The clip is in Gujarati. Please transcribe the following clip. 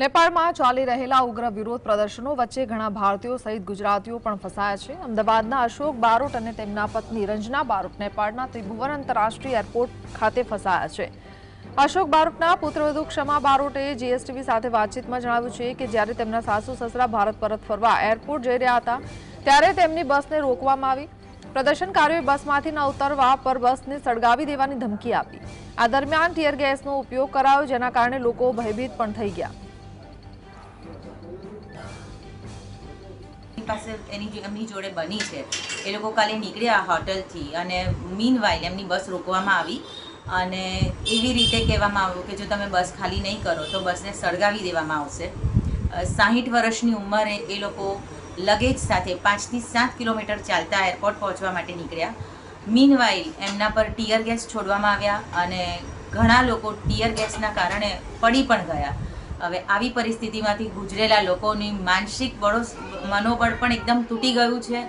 નેપાળમાં ચાલી રહેલા ઉગ્ર વિરોધ પ્રદર્શનો વચ્ચે ઘણા ભારતીયો સહિત ગુજરાતીઓ પણ ફસાયા છે. અમદાવાદના અશોક બારોટ અને તેમના પત્ની રંજના બારોટ નેપાળના ત્રિભુવન આંતરરાષ્ટ્રીય એરપોર્ટ ખાતે ફસાયા છે. અશોક બારોટના પુત્રવધુ ક્ષમા બારોટે જીએસટીવી સાથે વાતચીતમાં જણાવ્યું છે કે જ્યારે તેમના સાસુ સસરા ભારત પરત ફરવા એરપોર્ટ જઈ રહ્યા હતા, ત્યારે તેમની બસને રોકવામાં આવી. પ્રદર્શનકારીઓએ બસમાંથી ન ઉતરવા પર બસને સળગાવી દેવાની ધમકી આપી. આ દરમિયાન ટીયર ગેસનો ઉપયોગ કરાયો, જેના કારણે લોકો ભયભીત પણ થઈ ગયા. પાસે એની એમની જોડે બની છે. એ લોકો કાલે નીકળ્યા હોટલથી અને મીન વાઇલ એમની બસ રોકવામાં આવી. અને એવી રીતે કહેવામાં આવ્યું કે જો તમે બસ ખાલી નહીં કરો તો બસને સળગાવી દેવામાં આવશે. સાહીઠ વર્ષની ઉંમરે એ લોકો લગેજ સાથે પાંચથી સાત કિલોમીટર ચાલતા એરપોર્ટ પહોંચવા માટે નીકળ્યા. મીન વાઇલ એમના પર ટીયર ગેસ છોડવામાં આવ્યા અને ઘણા લોકો ટીયર ગેસના કારણે પડી પણ ગયા. હવે આવી પરિસ્થિતિમાંથી ગુજરેલા લોકોની માનસિક બળો મનોબળ પણ એકદમ તૂટી ગયું છે.